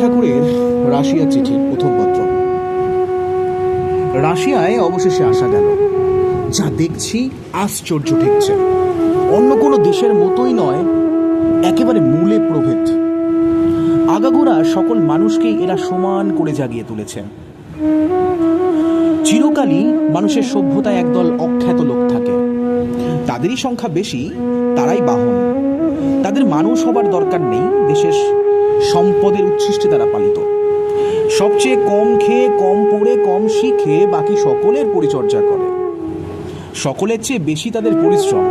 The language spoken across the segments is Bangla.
ঠাকুরের রাশিয়া চিঠির প্রথম পত্র। রাশিয়ায় অবশেষে আসা গেল। যা দেখছি আশ্চর্য ঠেকছে। অন্য কোনো দেশের মতোই নয়, একেবারে মূলে প্রভেদ। আগাগোড়া সকল মানুষকেই এরা সমান করে জাগিয়ে তুলেছে। চিরকালই মানুষের সভ্যতায় একদল অখ্যাত লোক থাকে। তাদেরই সংখ্যা বেশি, তারাই বাহন। তাদের মানুষ হবার দরকার নেই, দেশের সম্পদের উচ্ছিষ্টে তারা পালিত। সবচেয়ে কম খেয়ে কম পড়ে কম শিখে বাকি সকলের পরিচর্যা করে। সকলের চেয়ে বেশি তাদের পরিশ্রম।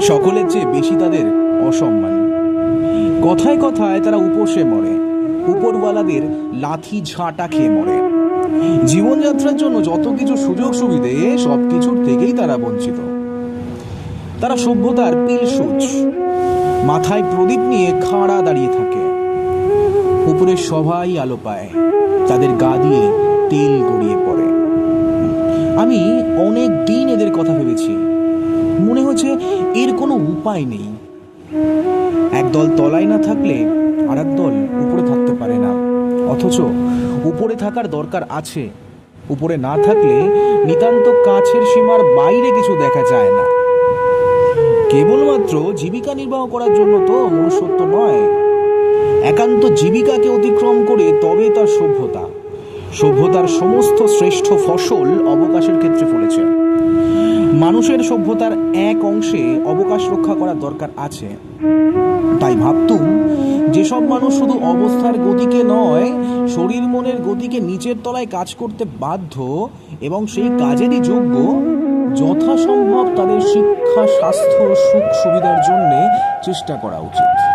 সকলের চেয়ে বেশি তাদের অসম্মান। কথায় কথায় তারা উপসে মরে। উপরওয়ালাদের লাথি ঝাঁটা খেয়ে মরে। জীবনযাত্রার জন্য যত কিছু সুযোগ সুবিধে, সব কিছুর থেকেই তারা বঞ্চিত। তারা সভ্যতার পিলসুচ। মাথায় প্রদীপ নিয়ে খাড়া দাঁড়িয়ে থাকে। উপরে সবাই আলো পায়, তাদের গা দিয়ে তেল গড়িয়ে পড়ে। আমি অনেক দিন এদের কথা ভেবেছি। মনে হচ্ছে এর কোনো উপায় নেই। একদল তলায় না থাকলে আর দল উপরে থাকতে পারে না। অথচ উপরে থাকার দরকার আছে। উপরে না থাকলে নিতান্ত কাছের সীমার বাইরে কিছু দেখা যায় না। কেবলমাত্র জীবিকা নির্বাহ করার জন্য তো মনুষ্যত্ব নয়। একান্ত জীবিকাকে অতিক্রম করে তবে তার সভ্যতা। সভ্যতার সমস্ত শ্রেষ্ঠ ফসল অবকাশের ক্ষেত্রে ফলেছে। মানুষের সভ্যতার এক অংশে অবকাশ রক্ষা করার দরকার আছে। তাই ভাবতুম, যেসব মানুষ শুধু অবস্থার গতিকে নয়, শরীর মনের গতিকে নিচের তলায় কাজ করতে বাধ্য এবং সেই কাজেরই যোগ্য, যথাসম্ভব তাদের শিক্ষা, স্বাস্থ্য সুখ সুবিধার জন্যে চেষ্টা করা উচিত।